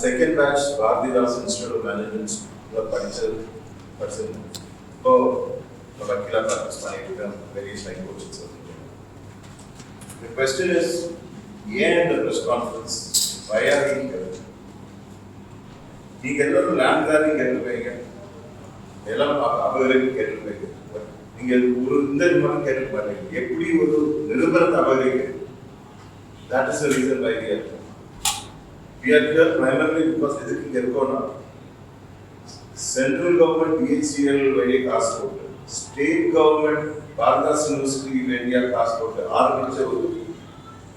second batch Bharathidas institute of management படிச்சு படிச்சிருந்தேன் இப்போ வக்கீலாக practice பண்ணிட்டு இருக்கேன் various line coaches The question is, ஏன் இந்த ப்ரெஸ் கான்ஃபரன்ஸ் வயாதீங்க நீங்க எல்லாரும் லேண்ட் கிராபிங் கேட்டுருப்பீங்க எல்லாம் அப- அபகரிப்பு கேட்டுருப்பீங்க நீங்க ஒரு இந்த மாதிரி கேட்டு பாருங்க எப்படி ஒரு நிருபரத்தை அபகரிக்க that is the reason why we are here. We are here primarily because எதுக்கு இங்க இருக்கோம்னா சென்ட்ரல் கவர்மெண்ட் பிஹெச்சிஎல் வழியே காசு போட்டு ஸ்டேட் கவர்மெண்ட் பாரதாஸ் யூனிவர்சிட்டி வேண்டிய காசு போட்டு ஆரம்பிச்ச ஒரு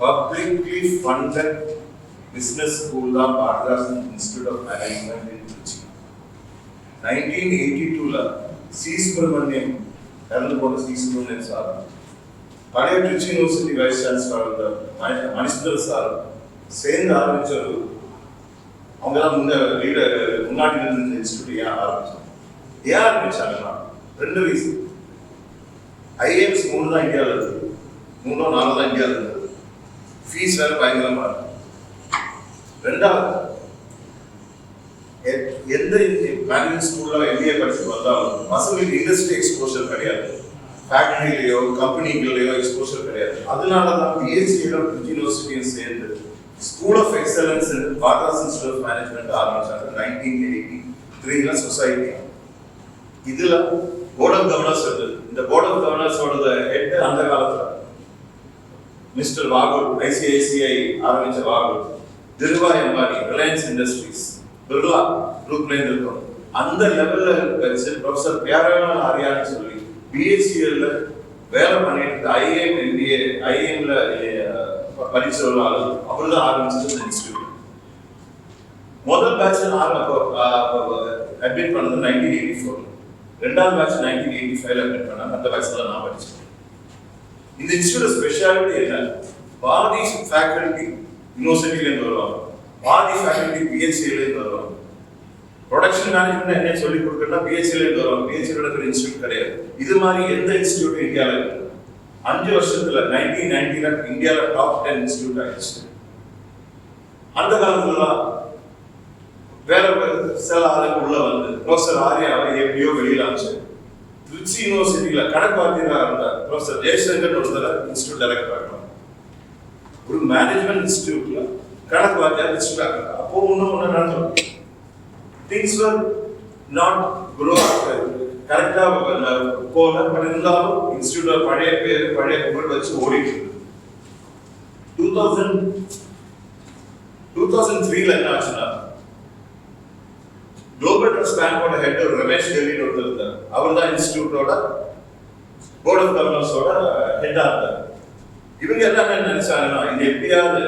பப்ளிக்லி ஃபண்டட் பிசினஸ் ஸ்கூல் தான் Bharathidas institute of management in Trichy nineteen eighty டூல சி சுப்பிரமணியம் இறந்து போன சி சுப்பிரமணியம் சார் பழைய Trichy university vice chancellor Manisundar sir சேர்ந்து ஆரம்பிச்ச ஒரு அவங்க தான் முன்ன லீடர் முன்னாடி இருந்த இன்ஸ்டியூட் ஏன் ஆரம்பிச்சாங்க ஏன் ஆரம்பிச்சாங்கன்னா ரெண்டு ரீசன் ஐஏஎம்ஸ் மூணு தான் இந்தியாவில் இருக்குது மூணோ நாலு தான் இந்தியாவில் இருந்தது ஃபீஸ் வேறு பயங்கரமா இருக்கு. ரெண்டாவது எந்த மேனேஜ்மெண்ட் ஸ்கூலில் எம்பிஏ படிச்சு வந்தாலும் பசங்களுக்கு இண்டஸ்ட்ரி எக்ஸ்போஷர் கிடையாது. ஃபேக்டரியிலையோ கம்பெனிகள்லையோ எக்ஸ்போஷர் கிடையாது. அதனால தான் பிஎஸ்சியோட யூனிவர்சிட்டியும் சேர்ந்து school of excellence Bharathidas institute of management ஆரம்பிச்சாங்க நைன்டீன் எயிட்டி த்ரீல சொசைட்டி இதுல போர்ட் ஆஃப் கவர்னர்ஸ் இருந்தது இந்த போர்ட் ஆஃப் கவர்னர்ஸோட ஹெட் அந்த காலத்துல. மிஸ்டர் வாகூர் ஐசிஐசிஐ ஆரம்பிச்ச வாகூர் திருவாய் அம்பானி ரிலையன்ஸ் இண்டஸ்ட்ரீஸ் பிர்லா குரூப்ல இருந்து இருக்கும் அந்த லெவல்ல வச்சு ப்ரொஃபசர் பேரலால் ஆரியான்னு சொல்லி பிஎஸ்சிஎல்ல வேலை பண்ணிட்டு இருந்த ஐஏஎம் எம்பிஏ ஐஏஎம்ல படிச்ச ஒரு ஆளு அவர் தான் ஆரம்பிச்சது இந்த இன்ஸ்டியூட் முதல் பேட்ச் அட்மிட் பண்ணது நைன்டீன் எயிட்டி ஃபோர் ரெண்டாவது பேட்ச் நைன்டீன் எயிட்டி ஃபைவ்ல அட்மிட் பண்ணாங்க அந்த பேட்ச்ல நான் படிச்சேன் இந்த இன்ஸ்டியூட் ஸ்பெஷாலிட்டி என்ன பாரதி ஃபேக்கல்டி யூனிவர்சிட்டில இருந்து வருவாங்க பாரதி ஃபேக்கல்டி பிஹெச்சில இருந்து வருவாங்க ப்ரொடக்ஷன் மேனேஜ்மெண்ட் என்ன சொல்லி கொடுக்கறதா பிஹெச்சில இருந்து வருவாங்க பிஹெச்சில இருக்கிற இன்ஸ்டியூட் கிடையாது இது மாதிரி எந்த இன்ஸ்டியூட் இந்தியாவில் இருக்கு அஞ்சு வருஷத்துல நைன்டீன் நைன்டில இந்தியாவில் டாப் டென் இன்ஸ்டியூட் ஆயிடுச்சு அந்த காலத்துல வேற வேற சில ஆளுக்கு உள்ள வந்து ப்ரொஃபசர் ஆர்யாவை எப்படியோ வெளியில அனுப்பிச்சு. திருச்சி யூனிவர்சிட்டியில கணக்கு வாத்தியரா இருந்தார். ப்ரொஃபசர் ஜெயசங்கர் ஒருத்தர் இன்ஸ்டியூட் டைரக்டர் ஆகலாம் ஒரு மேனேஜ்மெண்ட் இன்ஸ்டியூட்ல கணக்கு வாத்தியார் இன்ஸ்டியூட் ஆகிறார். அப்போ இன்னும் ஒன்று நடந்தோம் திங்ஸ் வர் நாட் குரோ கரெக்டாக போல பட் இருந்தாலும் இன்ஸ்டியூட் பழைய பேர் பழைய புகழ் வச்சு ஓடிட்டு டூ தௌசண்ட் டூ தௌசண்ட் த்ரீல என்ன ஆச்சுன்னா குளோபல் ட்ரஸ்ட் பேங்கோட ஹெட் ரமேஷ் டெல்லின்னு ஒருத்தர் இருந்தார். அவர் தான் இன்ஸ்டியூட்டோட போர்ட் ஆஃப் கவர்னர்ஸோட ஹெட்டா இருந்தார். இவங்க எல்லாம் என்ன நினைச்சாங்கன்னா இது எப்படியாவது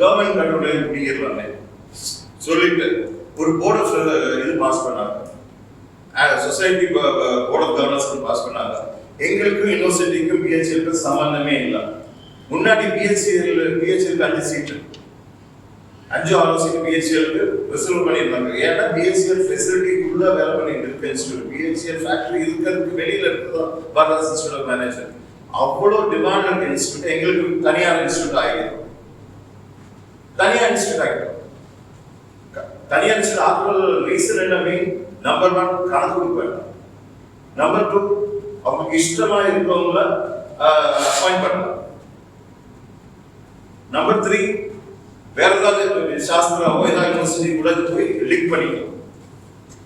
கவர்மெண்ட் கண்ட்ரோல் பிடிக்கிறாங்க சொல்லிட்டு ஒரு போர்ட் ஆஃப் இது பாஸ் பண்ணாங்க. Society board of governors pass பண்ணாங்க. எங்களுக்கும் யூனிவர்சிட்டிக்கும் பிஹெச்எலுக்கும் சம்பந்தமே இல்லை. முன்னாடி பிஹெச்எல் பிஹெச்எலுக்கு அஞ்சு சீட்டு அஞ்சு ஆலோசனை பிஹெச்எலுக்கு ரிசர்வ் பண்ணியிருந்தாங்க. ஏன்னா பிஹெச்எல் ஃபெசிலிட்டிக்குள்ள வேலை பண்ணிட்டு இருக்கு இன்ஸ்டியூட் பிஹெச்எல் ஃபேக்டரி இருக்கிறதுக்கு வெளியில இருக்கிறதா பாரதாஸ் இன்ஸ்டியூட் மேனேஜர் அவ்வளோ டிமாண்ட் இருக்க இன்ஸ்டியூட் எங்களுக்கு தனியார் இன்ஸ்டியூட் ஆகிடும் தனியார் இன்ஸ்டியூட் ஆகிடும் தனியார் இன்ஸ்டியூட் ஆக்குறது ரீசன் என்ன மெயின் நம்பர் ஒன் கணக்கு கொடுப்பேன். நம்பர் டூ அவங்களுக்கு இஷ்டமா இருக்கவங்கள அப்பாயிண்ட் பண்ணலாம். நம்பர் த்ரீ வேற ஏதாவது சாஸ்திரம் வேதா யூனிவர்சிட்டி கூட போய் லிங்க் பண்ணிக்கலாம்.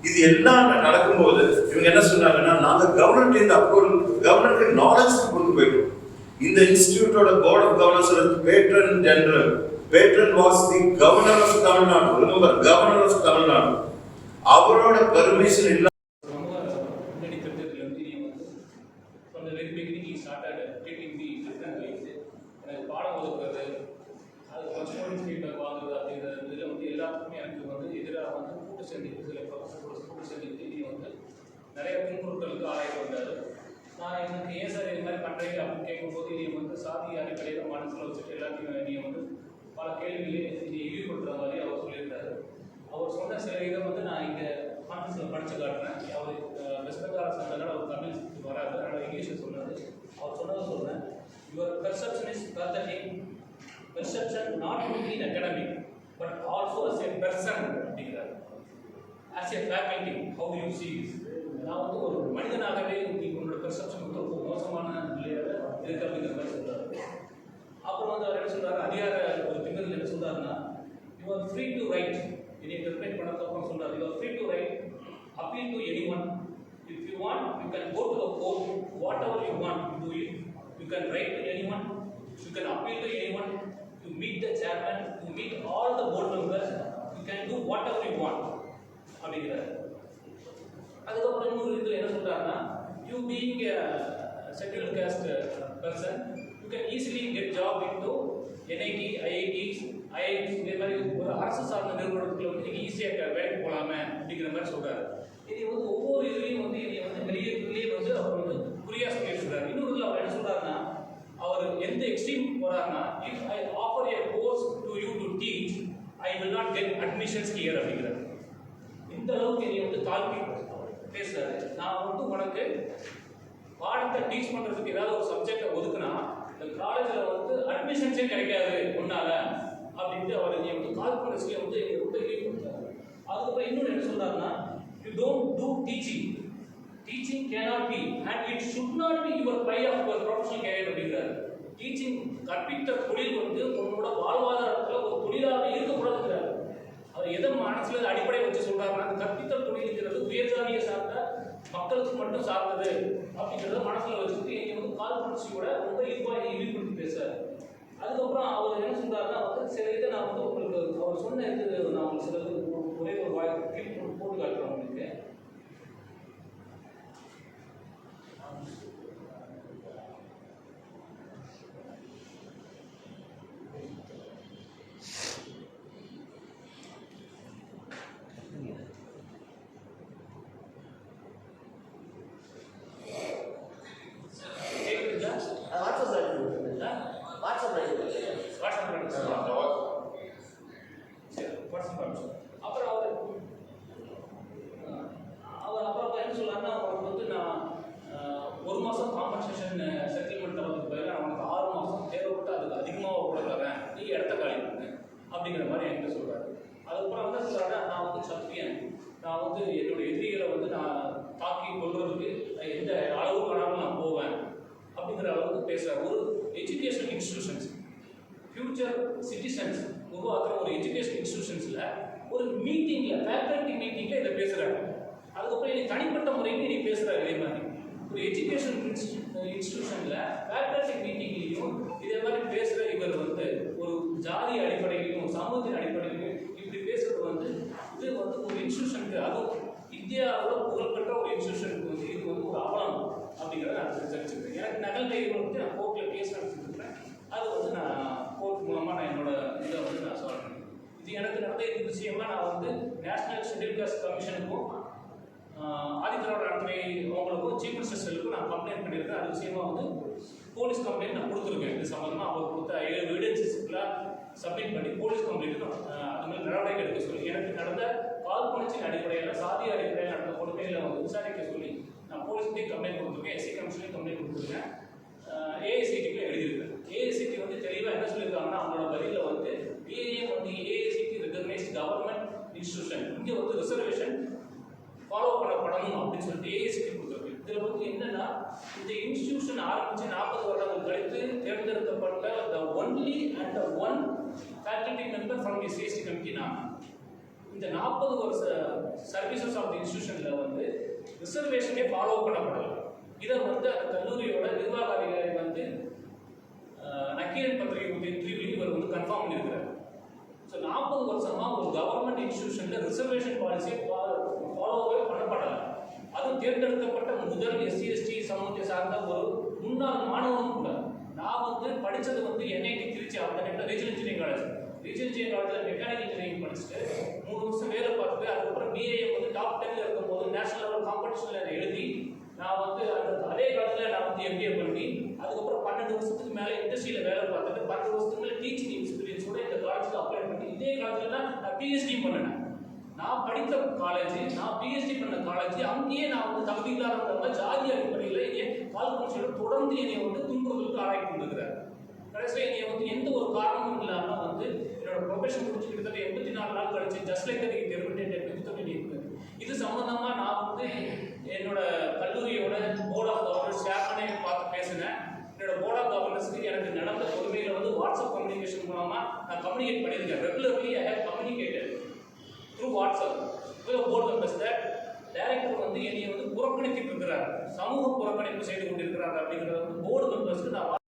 இது எல்லாம் நடக்கும்போது இவங்க என்ன சொன்னாங்கன்னா நாங்க கவர்மெண்ட் இந்த அப்ரூவல் கவர்மெண்ட் நாலேஜ் கொண்டு போயிட்டோம். இந்த இன்ஸ்டிடியூட்டோட board of governors patron general patron was the governor of Tamil Nadu remember governor of Tamil Nadu அவரோட பெர்மிஷன் இல்ல வந்து பாடம் ஒதுக்குறது அது கொஞ்சம் ஃபீட்பேக் வாங்குறது இதில் வந்து எல்லாத்துக்குமே எனக்கு வந்து எதிராக வந்து கூட்டு சேர்ந்து சில ப்ரொஃபஸர் கூட்டு நீ வந்து நிறைய துன்புறுத்தலுக்கு ஆளாயிட்டு வந்தார் நான் எனக்கு ஏன் சார் இது மாதிரி பண்ணுறீங்க அப்படின்னு கேட்கும்போது நீ வந்து சாதி அடிப்படையில் மனசில் வச்சுட்டு எல்லாத்தையும் நீ வந்து பல கேள்விகளையும் நீ இழிவுபடுத்துற மாதிரி அவர் சொன்ன சில இதை வந்து நான் இங்கே கான்ஃபரன்ஸில் படித்து காட்டுறேன் அவர் அஹ், வெஸ்ட் பெங்கால் சொன்னதால அவர் தமிழ் வராது அதனால் இங்கிலீஷில் சொன்னது அவர் சொன்னதை சொல்கிறேன் your perception is pathetic perception not only in academic but also as a person அப்படிங்கிறார் as a faculty how you see நான் வந்து ஒரு மனிதனாகவே நீ உன்னோட பெர்செப்ஷன் வந்து ரொம்ப மோசமான நிலையில இருக்கு அப்படிங்கிற மாதிரி சொல்றாரு. அப்புறம் வந்து அவர் என்ன சொல்றாரு? அதிகார ஒரு திங்கத்தில் என்ன சொல்றாருன்னா you are free to write என்னை டெர்மினேட் பண்ணதுக்கு அப்புறம் சொல்றாரு you are free to write appeal to anyone if you want you can go to the court whatever you want do it you can write to anyone you can appeal to anyone you meet the chairman you meet all the board members you can do whatever அதுக்கப்புறம் இன்னொரு இதில் என்ன சொல்கிறாருன்னா you being scheduled caste person you can easily get job into NIT IIT IIT இதே மாதிரி ஒரு அரசு சார்ந்த நிறுவனம் வந்து நீங்கள் ஈஸியாக வேலைக்கு போகலாமே அப்படிங்கிற மாதிரி சொல்றாரு இது வந்து ஒவ்வொரு இதுலேயும் வந்து இதை வந்து வெளியே வெளியே வந்து அவர் வந்து குறியா சொல்லி சொல்றாரு இன்னொரு இதில் அவர் என்ன சொல்றாருன்னா அவர் எந்த extreme போறாருன்னா if I offer a course to you to teach I will not get admissions here அப்படிங்கிறார். இந்த அளவுக்கு நீ வந்து தாழ்த்தி பேசுறாரு நான் வந்து உனக்கு பாடத்தை டீச் பண்றதுக்கு ஏதாவது ஒரு சப்ஜெக்டை ஒதுக்குனா இந்த காலேஜில் வந்து அட்மிஷன்ஸே கிடைக்காது உன்னால அப்படின்ட்டு அவர் நீ வந்து கான்ஃபரன்ஸ்லேயே வந்து எங்களுக்கு ரொம்ப லீவ் கொடுத்தாரு அதுக்கப்புறம் இன்னொன்று என்ன சொல்றாருன்னா you don't do teaching teaching cannot be and it should not be your by of your professional career அப்படிங்கிறார். டீச்சிங் கற்பித்த தொழில் வந்து உன்னோட வாழ்வாதார ஒரு தொழிலாக இருக்கக்கூடாதுங்கிறாரு அவர் எதை மனசுல அடிப்படை வச்சு சொல்றாருன்னா அந்த கற்பித்தல் தொழிலுங்கிறது உயர்ஜாதியை சார்ந்த மக்களுக்கு மட்டும் சார்ந்தது அப்படிங்கிறத மனசுல வச்சுட்டு இங்க வந்து கால்பன்சியோட ரொம்ப இழிவாக இழிவுபடுத்தி பேசுறாரு. அதுக்கப்புறம் அவர் என்ன சொல்றாருன்னா வந்து சில இதை நான் வந்து உங்களுக்கு அவர் சொன்ன இது நான் உங்களுக்கு சில ஒரே ஒரு வாய்ப்பு கீழ் போட்டு காட்டுறேன் உங்களுக்கு கேக்குதுங்களா? வாட்ஸ்அப் லைவ் ஆ? வாட்ஸ்அப் லைவ் வாட்ஸ்அப் பண்ணுங்க. சரி, வாட்ஸ்அப் பண்ணுங்க. அப்புறம் அவர் அவர் அப்புறம் என்ன சொல்றாருன்னா அவருக்கு வந்து நான் அஹ், ஒரு மாதம் காம்பன்சேஷன் செட்டில்மெண்ட் தரதுக்கு பதிலாக அவனுக்கு ஆறு மாதம் தேவைப்பட்டு அதுக்கு அதிகமாக கூட தரேன் நீ இடத்த காலி பண்ணு அப்படிங்கிற மாதிரி என்கிட்ட சொல்றாரு. அதுக்கப்புறம் வந்து சொல்றாருன்னா நான் வந்து சத்திரியன் நான் வந்து என்னோட எதிரிகளை வந்து நான் தாக்கி கொள்றதுக்கு எந்த அளவு வேணாலும் நான் போவேன் அப்படிங்கிற அளவுக்கு பேசுறாரு. ஒரு எஜுகேஷன் இன்ஸ்டிடியூஷன்ஸ் ஃபியூச்சர் சிட்டிசன்ஸ் உருவாக்குற ஒரு எஜுகேஷன் இன்ஸ்டிடியூஷன்ஸில் ஒரு மீட்டிங்கில் ஃபேக்கல்ட்டி மீட்டிங்கில் இதை பேசுகிறாரு அதுக்கப்புறம் நீ தனிப்பட்ட முறையில் நீ பேசுகிறாரு இதே மாதிரி. ஒரு எஜுகேஷன் இன்ஸ்டிடியூஷனில் ஃபேக்கல்ட்டி மீட்டிங்லேயும் இதே மாதிரி பேசுகிற இவர் வந்து ஒரு ஜாதி அடிப்படையிலும் சமூகத்தின் அடிப்படையில் இப்படி பேசுறது வந்து இது வந்து ஒரு இன்ஸ்டியூஷனுக்கு அதுவும் இந்தியாவில் புகழ்பெற்ற ஒரு இன்ஸ்டியூஷனுக்கு வந்து இது வந்து ஒரு அவலம் அப்படிங்கிறத நான் தெரிஞ்சுக்கிறேன் எனக்கு நகல் கைகள் வந்து நான் கோர்ட்டில் கேஸ் நடத்திருக்கிறேன். அது வந்து நான் கோர்ட் மூலமாக நான் என்னோட இதை வந்து நான் சொல்கிறேன் இது எனக்கு நடந்த இந்த விஷயமா நான் வந்து நேஷனல் ஷெட்யூல் காஸ்ட் கமிஷனுக்கும் ஆதித்யரோட நடத்துறை அவங்களுக்கும் சீஃப் மினிஸ்டர் செல்லுக்கும் நான் கம்ப்ளைண்ட் பண்ணியிருக்கேன். அது விஷயமா வந்து போலீஸ் கம்ப்ளைண்ட் நான் கொடுத்துருக்கேன். சப்மிட் பண்ணி போலீஸ் கம்ப்ளைண்ட் அது மாதிரி நடவடிக்கை எடுக்க சொல்லி எனக்கு நடந்த காழ்ப்புணர்ச்சியின் அடிப்படையில் சாதி அடிப்படையில் நடந்த கொடுமைகளை வந்து விசாரிக்க சொல்லி நான் போலீஸ்கிட்டையும் கம்ப்ளைண்ட் கொடுத்துருக்கேன் எஸ்சி கமிஷன்லையும் கம்ப்ளைண்ட் கொடுத்துருக்கேன். ஏஐசிடிக்கும் எழுதியிருக்கேன். ஏஐசிடி வந்து தெளிவாக என்ன சொல்லியிருக்காங்கன்னா அவங்களோட பதிலில் வந்து பிஏஎம் வந்து ஏஐசிடி ரெகக்னைஸ் கவர்மெண்ட் இன்ஸ்டியூஷன் இங்கே வந்து ரிசர்வேஷன் ஃபாலோ பண்ணப்படணும் அப்படின்னு சொல்லிட்டு ஏஐசிடி கொடுத்துருக்கு. இதில் வந்து என்னன்னா இந்த இன்ஸ்டிடியூஷன் ஆரம்பித்து நாற்பது வருடங்கள் கழித்து தேர்ந்தெடுக்கப்பட்ட the only and the one faculty member from the CST committee நான் இந்த நாற்பது வருஷ சர்வீசஸ் ஆஃப் தி இன்ஸ்டியூஷனில் வந்து ரிசர்வேஷனே ஃபாலோ பண்ணப்படலாம் இதை வந்து அந்த கல்லூரியோட நிர்வாக அதிகாரி வந்து நக்கீரன் பத்திரிகை கொடுத்த இன்டர்வியூலையும் இவர் வந்து கன்ஃபார்ம் பண்ணியிருக்கிறார். ஸோ நாற்பது வருஷமாக ஒரு கவர்மெண்ட் இன்ஸ்டியூஷனில் ரிசர்வேஷன் பாலிசியை ஃபாலோவே பண்ணப்படலை. அதுவும் தேர்ந்தெடுக்கப்பட்ட முதல் எஸ்சி எஸ்டி சமூகத்தை சார்ந்த ஒரு முன்னாள் மாணவனும் கூட நான் வந்து படித்தது வந்து என்ஐடி திருச்சி அந்த டைமில் regional engineering college regional engineering காலேஜில் மெக்கானிக்கல் இன்ஜினியரிங் படிச்சுட்டு மூணு வருஷம் வேலை பார்த்துட்டு அதுக்கப்புறம் பிஏ வந்து டாப் டென்ல இருக்கும்போது நேஷனல் லெவல் காம்படிஷனில் எழுதி நான் வந்து அந்த அதே காலத்தில் நான் வந்து எம்பிஏ பண்ணி அதுக்கப்புறம் பன்னெண்டு வருஷத்துக்கு மேலே இண்டஸ்ட்ரியில் வேலை பார்த்துட்டு பன்னெண்டு வருஷத்துக்கு மேலே டீச்சிங் எக்ஸ்பீரியன்ஸோட இந்த காலேஜில் அப்ளை பண்ணி இதே காலேஜில் தான் நான் பிஹெச்டி பண்ணினேன் நான் படித்த காலேஜ் நான் பிஹெச்டி பண்ண காலேஜ் அங்கேயே நான் வந்து தகுதி இல்லாதவங்க ஜாதி அடிப்படையில் என்னை கால்குலேஷனோட தொடர்ந்து என்னை வந்து துன்புறுத்தலுக்கு ஆராய்ச்சி கொண்டிருக்கிறார். கடைசியில் என்னை வந்து எந்த ஒரு காரணமும் இல்லாமல் வந்து என்னோட ப்ரொஃபஷன் முடிச்சு கிட்டத்தட்ட எண்பத்தி நாலு நாள் கழிச்சு just like that terminated with இது சம்மந்தமாக நான் வந்து என்னோட கல்லூரியோட போர்ட் ஆஃப் கவர்னர்ஸ் சேர்மனே பார்த்து பேசினேன். என்னோட போர்ட் ஆஃப் கவர்னர்ஸ்க்கு எனக்கு நடந்த பொறுமையில் வந்து வாட்ஸ்அப் கம்யூனிகேஷன் மூலமாக நான் கம்யூனிகேட் பண்ணியிருக்கேன். Regularly I have communicated through WhatsApp board members that director வந்து என்னை வந்து புறக்கணித்து இருக்கிறார். சமூக புறக்கணிப்பு செய்து கொண்டிருக்கிறார் அப்படிங்கிறத வந்து போர்டு மெம்பர்ஸ்க்கு நான்